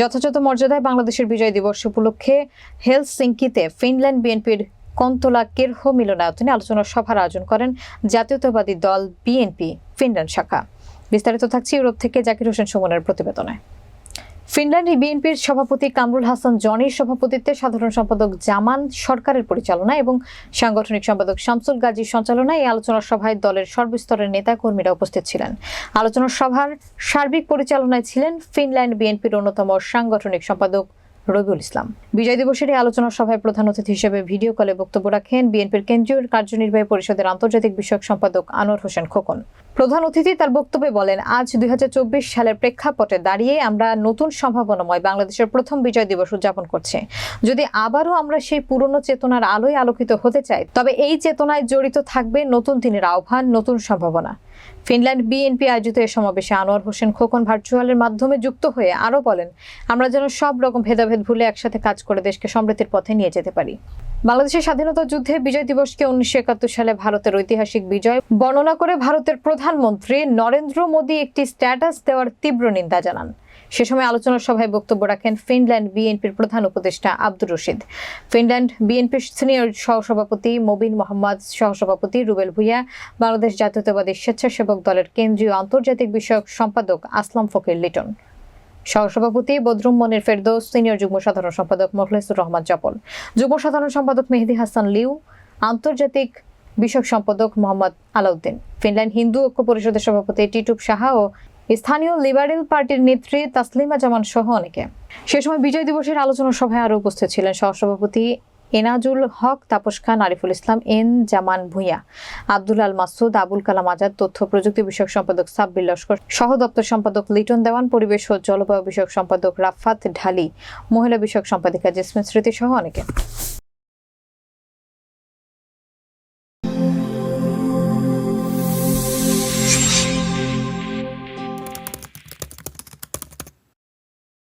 যথাযথ মর্যাদায় বাংলাদেশের বিজয় দিবস উপলক্ষে হেলসিঙ্কিতে ফিনল্যান্ড বিএনপির কন্তলা কেরহ মিলনায়তনে আলোচনা সভার আয়োজন করেন জাতীয়তাবাদী দল বিএনপি, ফিনল্যান্ড শাখা। বিস্তারিত থাকছে ইউরোপ থেকে জাকির হোসেন সুমনের প্রতিবেদনে। ফিনল্যান্ড বিএনপির সভাপতি কামরুল হাসান জনের সভাপতিত্বে সাধারণ সম্পাদক জামান সরকারের পরিচালনা এবং সাংগঠনিক সম্পাদক শামসুল গাজীর সঞ্চালনায় এই আলোচনা সভায় দলের সর্বস্তরের নেতা কর্মীরা উপস্থিত ছিলেন। আলোচনা সভার সার্বিক পরিচালনায় ছিলেন ফিনল্যান্ড বিএনপির অন্যতম সাংগঠনিক সম্পাদক রবিউল ইসলাম। বিজয় দিবসের এই আলোচনা সভায় প্রধান অতিথি হিসেবে ভিডিও কলে বক্তব্য রাখেন বিএনপির কেন্দ্রীয় কার্যনির্বাহী পরিষদের আন্তর্জাতিক বিষয়ক সম্পাদক আনোয়ার হোসেন খোকন। প্রধান অতিথি তার বক্তব্যে বলেন, আজ দুই সালের প্রেক্ষাপটে দাঁড়িয়ে আমরা নতুন সম্ভাবনাময় বাংলাদেশের প্রথম বিজয় দিবস উদযাপন করছি। যদি আবারও আমরা সেই পুরনো চেতনার আলোয় আলোকিত হতে চাই, তবে এই চেতনায় জড়িত থাকবে নতুন দিনের আহ্বান, নতুন সম্ভাবনা। ফিনল্যান্ড বিএনপি আয়োজিত এ সমাবেশে আনোয়ার হোসেন খোকন ভার্চুয়ালের মাধ্যমে যুক্ত হয়ে আরও বলেন, আমরা যেন সব রকম ভেদাভেদ ভুলে একসাথে কাজ করে দেশকে সমৃদ্ধির পথে নিয়ে যেতে পারি। বাংলাদেশের স্বাধীনতা যুদ্ধে বিজয় দিবসকে উনিশশো একাত্তর সালে ভারতের ঐতিহাসিক বিজয় বর্ণনা করে ভারতের প্রধানমন্ত্রী নরেন্দ্র মোদী একটি স্ট্যাটাস দেওয়ার তীব্র নিন্দা জানান। সে সময় আলোচনা সভায় বক্তব্য রাখেন ফিনল্যান্ড বিএনপির প্রধান উপদেষ্টা আব্দুর রশিদ। ফিনল্যান্ড বিএনপির সিনিয়র সহসভাপতি মবিন মোহাম্মদ, সহসভাপতি রুবেল ভুইয়া, বাংলাদেশ জাতীয়তাবাদী স্বেচ্ছাসেবক দলের কেন্দ্রীয় আন্তর্জাতিক বিষয়ক সম্পাদক আসলাম ফকির লিটন। সহসভাপতি বদরুম মনির ফেরদৌস, সিনিয়র যুগ্ম সাধারণ সম্পাদক মখলেসুর রহমান চপল। যুগ্ম সাধারণ সম্পাদক মেহেদি হাসান লিউ, আন্তর্জাতিক বিষয়ক সম্পাদক মোহাম্মদ আলাউদ্দিন। ফিনল্যান্ড হিন্দু ঐক্য পরিষদের সভাপতি টিটুপ সাহা ও স্থানীয় লিবারেল পার্টির নেত্রী তাসলিমা জামান সহ অনেকে। সে সময় বিজয় দিবসের আলোচনা সভায় আরও উপস্থিত ছিলেন সহসভাপতি এনাজুল হক, তাপস খান, আরিফুল ইসলাম, এন জামান ভূঁইয়া, আব্দুল আল মাসুদ, আবুল কালাম আজাদ, তথ্য প্রযুক্তি বিষয়ক সম্পাদক সাব্বির লস্কর, সহ দপ্তর সম্পাদক লিটন দেওয়ান, পরিবেশ ও জলবায়ু বিষয়ক সম্পাদক রাফাত ঢালি, মহিলা বিষয়ক সম্পাদিকা জেসমিন স্মৃতি সহ অনেকে।